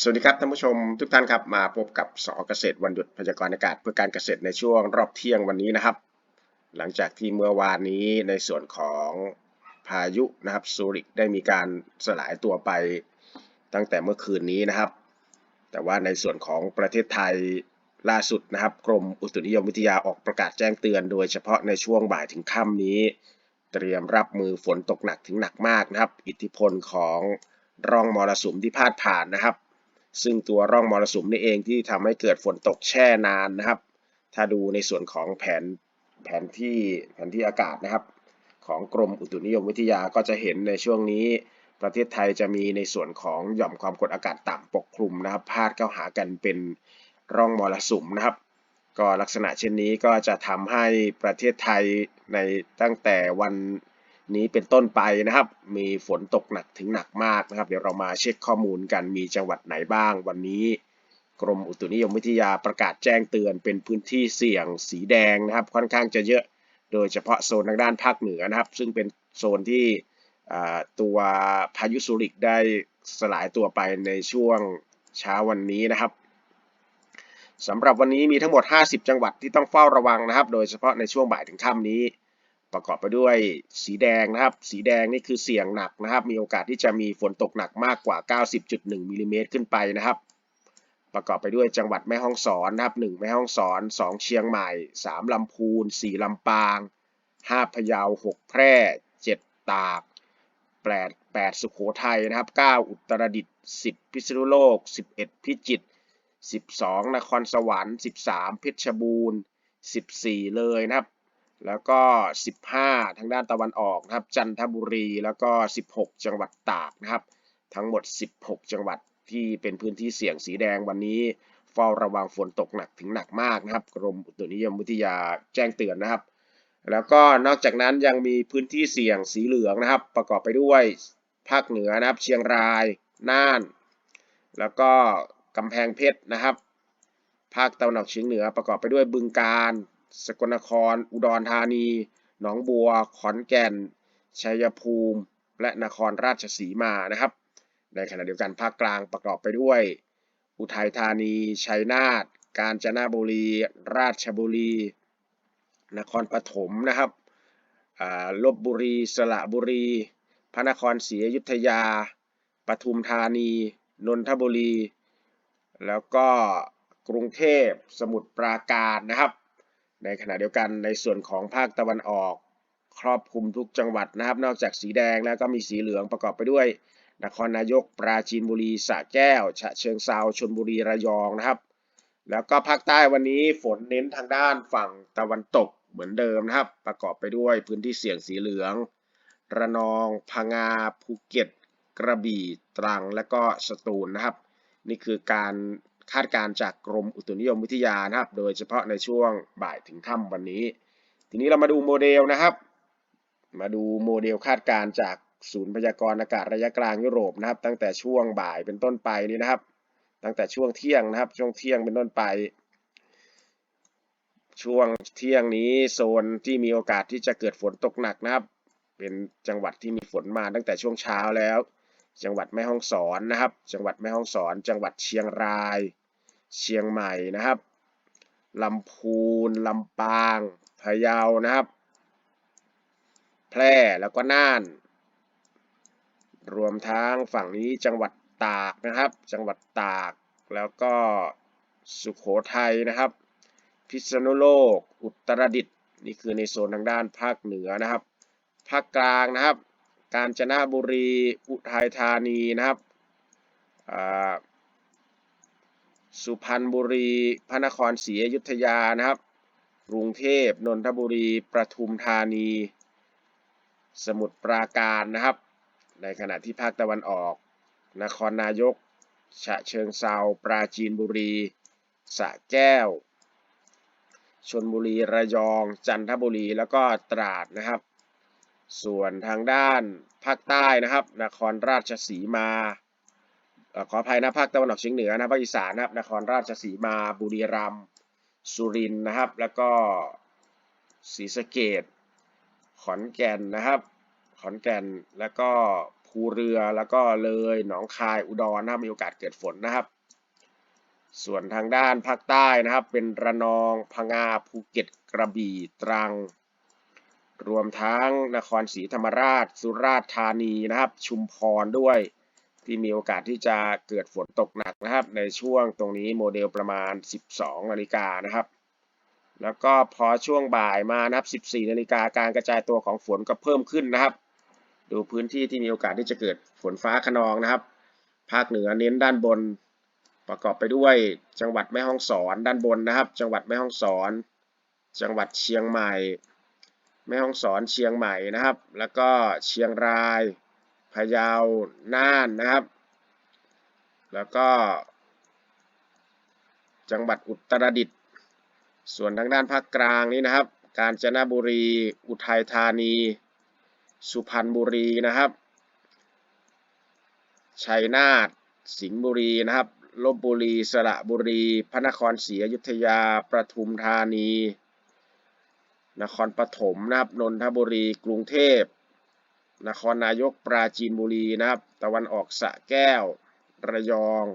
สวัสดีครับท่านผู้ชมทุกท่านครับมาพบกับสอเกษตรวันหยุดพยากรณ์อากาศเพื่อการเกษตรในช่วงรอบเที่ยงวันนี้นะครับ หลังจากที่เมื่อวานนี้ในส่วนของพายุนะครับซูริกได้มีการสลายตัวไปตั้งแต่เมื่อคืนนี้นะครับ แต่ว่าในส่วนของประเทศไทยล่าสุดนะครับ กรมอุตุนิยมวิทยาออกประกาศแจ้งเตือน โดยเฉพาะในช่วงบ่ายถึงค่ำนี้ เตรียมรับมือฝนตกหนักถึงหนักมากนะครับ อิทธิพลของร่องมรสุมที่พาดผ่านนะครับ ซึ่งตัวร่องมรสุมนี่เองที่ทำให้เกิดฝนตกแช่นานนะครับ ถ้าดูในส่วนของแผนแผนที่แผนที่อากาศนะครับ ของกรมอุตุนิยมวิทยาก็จะเห็นในช่วงนี้ประเทศไทยจะมีในส่วนของหย่อมความกดอากาศต่ำปกคลุมนะครับพาดเข้าหากันเป็นร่องมรสุมนะครับ ก็ลักษณะเช่นนี้ก็จะทำให้ประเทศไทยในตั้งแต่วัน นี้เป็นต้นไปนะครับ มีฝนตกหนักถึงหนักมากนะครับ เดี๋ยวเรามาเช็คข้อมูลกันมีจังหวัดไหนบ้าง วันนี้ กรมอุตุนิยมวิทยาประกาศแจ้งเตือนเป็นพื้นที่เสี่ยงสีแดงนะครับ ค่อนข้างจะเยอะ โดยเฉพาะโซนทางด้านภาคเหนือนะครับ ซึ่งเป็นโซนที่ตัวพายุสุริกได้สลายตัวไปในช่วงเช้าวันนี้นะครับสำหรับวันนี้มีทั้งหมด 50 จังหวัดที่ต้องเฝ้าระวังนะครับ โดยเฉพาะในช่วงบ่ายถึงค่ำนี้ ประกอบไปด้วยสีแดงนะครับ สีแดงนี่คือเสี่ยงหนักนะครับ มีโอกาสที่จะมีฝนตกหนักมากกว่า 90.1มิลลิเมตรขึ้นไปนะครับ ประกอบไปด้วยจังหวัดแม่ฮ่องสอนนะครับ 1 แม่ฮ่องสอน 2 เชียงใหม่ 3 ลำพูน 4 ลำปาง 5 พะเยา 6 แพร่ 7 ตาก 8 8 สุโขทัยนะครับ 9 อุตรดิตถ์ 10 พิษณุโลก 11 พิจิตร 12 นครสวรรค์ 13 เพชรบูรณ์ 14 เลยนะครับ แล้วก็ 15 ทางด้านตะวันออกนะครับ จันทบุรี แล้วก็ 16 จังหวัดตากนะครับ ทั้งหมด 16 จังหวัดที่เป็นพื้นที่เสี่ยงสีแดงวันนี้ เฝ้าระวังฝนตกหนักถึงหนักมากนะครับ กรมอุตุนิยมวิทยาแจ้งเตือนนะครับ แล้วก็นอกจากนั้นยังมีพื้นที่เสี่ยงสีเหลืองนะครับ ประกอบไปด้วยภาคเหนือนะครับ เชียงราย น่าน แล้วก็กำแพงเพชรนะครับ ภาคตะวันออกเฉียงเหนือประกอบไปด้วยบึงกาฬ สกลนคร อุดรธานี หนองบัว ขอนแก่น ชัยภูมิ และนครราชสีมานะครับ ในขณะเดียวกันภาคกลางประกอบไปด้วย อุทัยธานี ชัยนาท กาญจนบุรี ราชบุรี นครปฐมนะครับอ่าลบบุรี สระบุรี พระนครศรีอยุธยา ปทุมธานี นนทบุรี แล้วก็กรุงเทพ สมุทรปราการนะครับ ในขณะเดียวกันในส่วนของภาคตะวันออก ครอบคลุมทุกจังหวัดนะครับ นอกจากสีแดงแล้วก็มีสีเหลืองประกอบไปด้วย นครนายกปราจีนบุรีสระแก้ว ฉะเชิงเซาชลบุรีระยองนะครับ แล้วก็ภาคใต้วันนี้ฝนเน้นทางด้านฝั่งตะวันตกเหมือนเดิมนะครับ ประกอบไปด้วยพื้นที่เสี่ยงสีเหลือง ระนองพังงาภูเก็ต กระบี่ตรังและก็สตูลนะครับ นี่คือการ คาดการจากกรมอุตุนิยมวิทยานะครับ โดยเฉพาะในช่วงบ่ายถึงค่ำวันนี้ ทีนี้เรามาดูโมเดลนะครับ มาดูโมเดลคาดการจากศูนย์พยากรณ์อากาศระยะกลางยุโรปนะครับ ตั้งแต่ช่วงบ่ายเป็นต้นไปนี่นะครับ ตั้งแต่ช่วงเที่ยงนะครับ ช่วงเที่ยงเป็นต้นไป ช่วงเที่ยงนี้โซนที่มีโอกาสที่จะเกิดฝนตกหนักนะครับ เป็นจังหวัดที่มีฝนมาตั้งแต่ช่วงเช้าแล้ว จังหวัดแม่ฮ่องสอนนะครับ จังหวัดแม่ฮ่องสอน จังหวัดเชียงราย เชียงใหม่นะครับลำพูนลำปางพะเยานะครับ แพร่แล้วก็น่าน รวมทั้งฝั่งนี้จังหวัดตากนะครับ จังหวัดตากแล้วก็สุโขทัยนะครับ พิษณุโลก อุตรดิตถ์นี่คือในโซนทางด้านภาคเหนือนะครับ ภาคกลางนะครับ กาญจนบุรี อุทัยธานีนะครับ สุพรรณบุรี พระนครศรีอยุธยานะครับ กรุงเทพ นนทบุรี ประทุมธานี สมุทรปราการนะครับ ในขณะที่ภาคตะวันออก นครนายก ฉะเชิงเซา ปราจีนบุรี สระแก้ว ชนบุรี ระยอง จันทบุรี แล้วก็ตราดนะครับ ส่วนทางด้านภาคใต้นะครับ นครราชสีมา ขออภัยนะภาคตะวันออกเฉียงเหนือนะภาคอีสานนะครับนครราชสีมาบุรีรัมย์สุรินทร์นะครับ แล้วก็ศรีสะเกดขอนแก่นนะครับ ขอนแก่นแล้วก็ภูเรือแล้วก็เลยหนองคายอุดรนะครับมีโอกาสเกิดฝนนะครับ ส่วนทางด้านภาคใต้นะครับ เป็นระนองพังงาภูเก็ตกระบี่ตรัง รวมทั้งนครศรีธรรมราช สุราษฎร์ธานีนะครับ ชุมพรด้วย ที่มีโอกาสที่จะเกิดฝนตกหนักนะครับ ในช่วงตรงนี้โมเดลประมาณ 12นาฬิกานะครับ แล้วก็พอช่วงบ่ายมานะครับ 14นาฬิกาการกระจายตัวของฝนก็เพิ่มขึ้นนะครับ ดูพื้นที่ที่มีโอกาสที่จะเกิดฝนฟ้าขนองนะครับ ภาคเหนือเน้นด้านบน ประกอบไปด้วยจังหวัดแม่ฮ่องสอนด้านบนนะครับ จังหวัดแม่ฮ่องสอน จังหวัดเชียงใหม่ แม่ฮ่องสอนเชียงใหม่นะครับ แล้วก็เชียงราย พะเยา น่านนะครับ แล้วก็ จังหวัดอุตรดิตถ์ ส่วนทางด้านภาคกลางนี้นะครับ กาญจนบุรี อุทัยธานี สุพรรณบุรีนะครับ ชัยนาท สิงห์บุรีนะครับ ลบบุรี สระบุรี พระนครศรีอยุธยา ประทุมธานี นครปฐมนะครับ นนทบุรี กรุงเทพ นครนายกปราจีนบุรีนะครับ ตะวันออกสะแก้ว ระยอง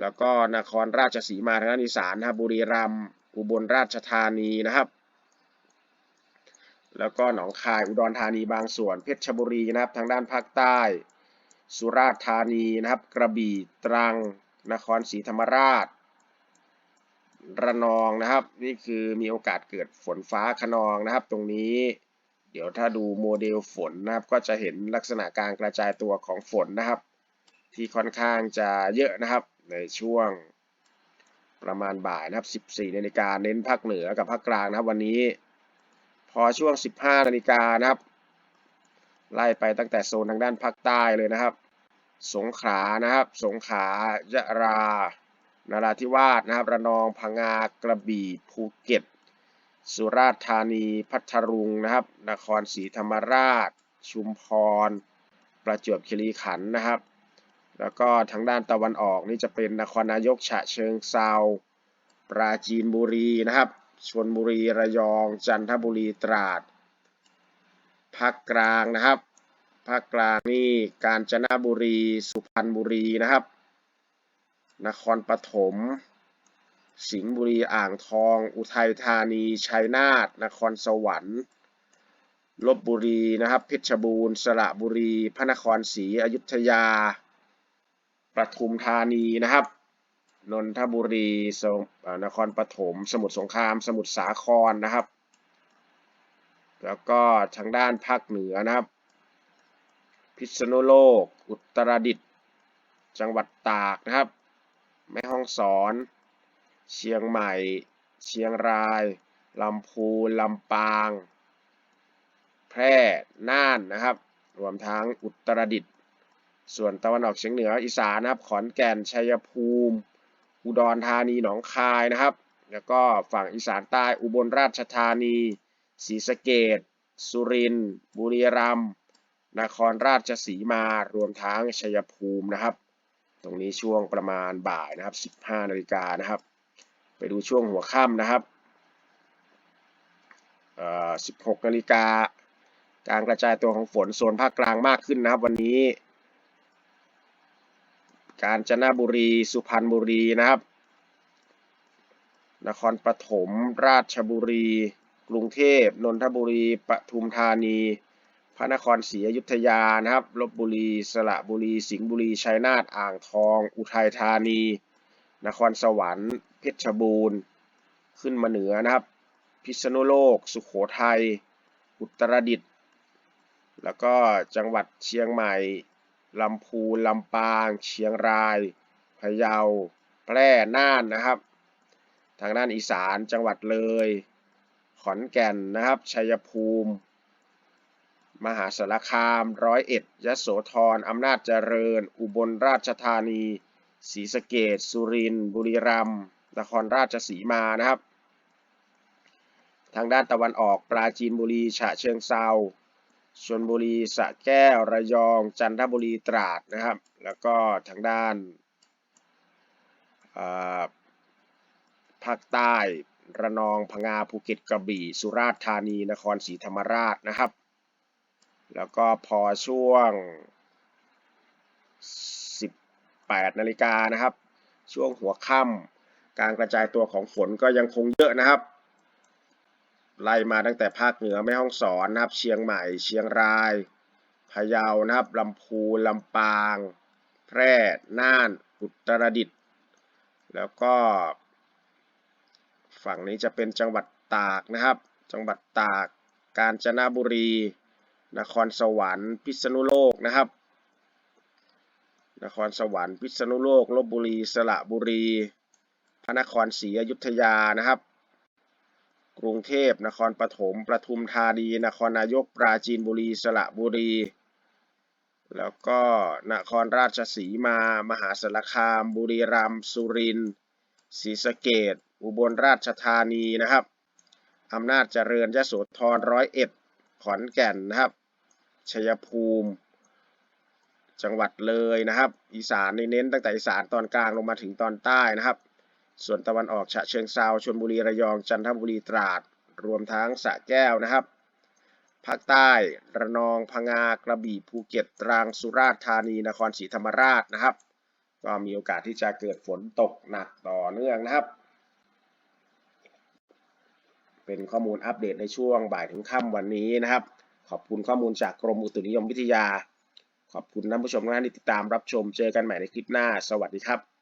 แล้วก็นครราชสีมาทางด้านอีสานนะครับบุรีรัมย์อุบลราชธานีนะครับ แล้วก็หนองคายอุดรธานีบางส่วนเพชรบุรีนะครับ ทางด้านภาคใต้ สุราษฎร์ธานีนะครับ กระบี่ตรัง นครศรีธรรมราช ระนองนะครับ นี่คือมีโอกาสเกิดฝนฟ้าขนองนะครับ ตรงนี้ เดี๋ยวถ้าดูโมเดลฝนนะครับก็จะเห็นลักษณะการกระจายตัวของฝนนะครับ ที่ค่อนข้างจะเยอะนะครับ ในช่วงประมาณบ่ายนะครับ 14นาฬิกาเน้นภาคเหนือกับภาคกลางนะครับวันนี้ พอช่วง 15นาฬิกานะครับ ไล่ไปตั้งแต่โซนทางด้านภาคใต้เลยนะครับ สงขลานะครับ สงขลายะรานาราธิวาสนะครับ ระนองพังงากระบี่ภูเก็ต สุราษฎร์ธานี พัทลุงนะครับ นครศรีธรรมราช ชุมพร ประจวบคีรีขันธ์นะครับ แล้วก็ทางด้านตะวันออกนี่จะเป็นนครนายกฉะเชิงเซาปราจีนบุรีนะครับ ชลบุรีระยอง จันทบุรีตราด ภาคกลางนะครับ ภาคกลางนี่กาญจนบุรี สุพรรณบุรีนะครับ นครปฐม สิงห์บุรีอ่างทอง อุทัยธานี ชัยนาทนครสวรรค์ลบบุรีนะครับเพชรบูรณ์ สระบุรี พระนครศรีอยุธยาประทุมธานีนะครับนนทบุรีสงนครปฐมสมุทรสงคราม สมุทรสาครนะครับ แล้วก็ทางด้านภาคเหนือนะครับ พิษณุโลก อุตรดิตถ์จังหวัดตากนะครับ แม่ฮ่องสอน เชียงใหม่ เชียงรายลำพูนลำปาง แพร่น่านนะครับ รวมทั้งอุตรดิตถ์ส่วนตะวันออกเฉียงเหนืออีสานนะครับ ขอนแก่นชัยภูมิ อุดรธานีหนองคายนะครับ แล้วก็ฝั่งอีสานใต้อุบลราชธานีศรีสะเกษสุรินทร์บุรีรัมย์นครราชสีมารวมทั้งชัยภูมินะครับ ตรงนี้ช่วงประมาณบ่ายนะครับ 15นาฬิกานะครับ ไปดูช่วงหัวค่ำนะครับเอ่อ16นาฬิกาการกระจายตัวของฝนโซนภาคกลางมากขึ้นนะครับ วันนี้ กาญจนบุรี สุพรรณบุรีนะครับ นครปฐมราชบุรี กรุงเทพนนทบุรีปทุมธานี พระนครศรีอยุธยานะครับลบบุรี สระบุรี สิงห์บุรีชัยนาทอ่างทอง อุทัยธานี นครสวรรค์ เพชรบูรณ์ ขึ้นมาเหนือนะครับ พิษณุโลก สุโขทัย อุตรดิตถ์ แล้วก็จังหวัดเชียงใหม่ ลำพูน ลำปาง เชียงราย พะเยา แพร่ น่านนะครับ ทางด้านอีสาน จังหวัดเลย ขอนแก่นนะครับ ชัยภูมิ มหาสารคาม ร้อยเอ็ด ยโสธร อำนาจเจริญ อุบลราชธานี ศรีสะเกษสุรินทร์บุรีรัมย์นครราชสีมานะครับ ทางด้านตะวันออกปราจีนบุรีฉะเชิงเซาชลบุรีสะแก้วระยอง จันทบุรีตราดนะครับ แล้วก็ทางด้านภาคใต้ระนองพังงาภูเก็ตกระบี่ สุราษฎร์ธานีนครศรีธรรมราชนะครับ แล้วก็พอช่วง 8 นาฬิกานะครับ ช่วงหัวค่ำการกระจายตัวของฝนก็ยังคงเยอะนะครับ ไล่มาตั้งแต่ภาคเหนือแม่ฮ่องสอนนะครับ เชียงใหม่ เชียงรายพะเยานะครับลำพูนลำปาง แพร่น่าน อุตรดิตถ์แล้วก็ ฝั่งนี้จะเป็นจังหวัดตากนะครับ จังหวัดตาก กาญจนบุรี นครสวรรค์ พิษณุโลกนะครับ นครสวรรค์พิษณุโลกลบบุรีสระบุรี พระนครศรีอยุธยานะครับ กรุงเทพนครปฐมประทุมธานีนครนายกปราจีนบุรีสระบุรี แล้วก็นครราชสีมา มหาสารคาม บุรีรัมย์สุรินทร์ศรีสะเกษอุบลราชธานีนะครับอำนาจเจริญยโสธรร้อยเอ็ดขอนแก่นนะครับชัยภูมิ จังหวัดเลยนะครับ อีสานนี่เน้นตั้งแต่อีสานตอนกลางลงมาถึงตอนใต้นะครับ ส่วนตะวันออกฉะเชิงเซาชลบุรีระยองจันทบุรีตราด รวมทั้งสระแก้วนะครับภาคใต้ระนองพังงากระบี่ภูเก็ตตรังสุราษฎร์ธานีนครศรีธรรมราชนะครับ ก็มีโอกาสที่จะเกิดฝนตกหนักต่อเนื่องนะครับ เป็นข้อมูลอัปเดตในช่วงบ่ายถึงค่ำวันนี้นะครับ ขอบคุณข้อมูลจากกรมอุตุนิยมวิทยา ขอบคุณท่านผู้ชมทุกท่านที่ติดตามรับชม เจอกันใหม่ในคลิปหน้า สวัสดีครับ